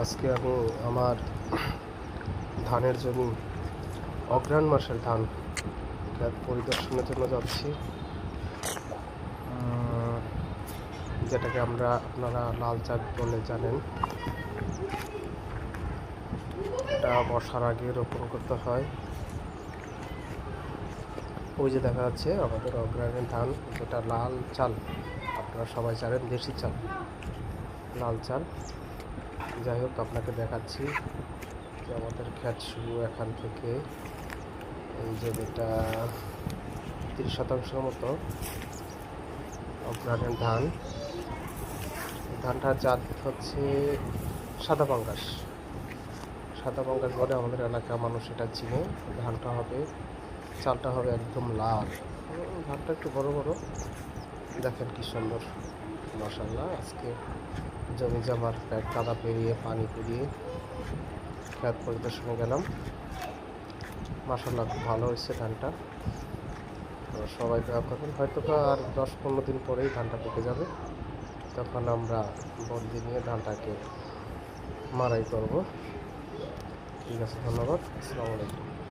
আজকে আমি আমার ধানের জমি অগ্রহায়ণ মাসের ধান পরিদর্শনের জন্য যাচ্ছি। যেটাকে আমরা আপনারা লাল চাঁদ বলে জানেন। এটা বর্ষার আগে রোপণ করতে হয়। ওই যে দেখা যাচ্ছে আমাদের অগ্রহায়ণের ধান, যেটা লাল চাল। আপনারা সবাই জানেন দেশি চাল, লাল চাল। যাই হোক, আপনাকে দেখাচ্ছি যে আমাদের ক্ষেত শুরু এখান থেকে। এই যে এটা তিরিশ শতাংশের মতো অগ্রহায়ণের ধান। এই ধানটার জাত হচ্ছে সাদা পাঙ্গাস। সাদা পাঙ্গাস বলে আমাদের এলাকার মানুষ এটা চিনে। ধানটা হবে, চালটা হবে একদম লাল। ধানটা একটু বড় বড়। দেখেন কি সুন্দর। মাসাল্লাহ আজকে জমি জামার প্যাক, কাদা পেরিয়ে, পানি পেরিয়ে খেত পরিদর্শনে গেলাম। মাসাল্লাহ খুব ভালো হয়েছে ধানটা। তো সবাই দোয়া করবেন। হয়তো আর দশ পনেরো দিন পরেই ধানটা পেকে যাবে। তখন আমরা বন্দি নিয়ে ধানটাকে মারাই করব। ঠিক আছে, ধন্যবাদ। আসসালামু আলাইকুম।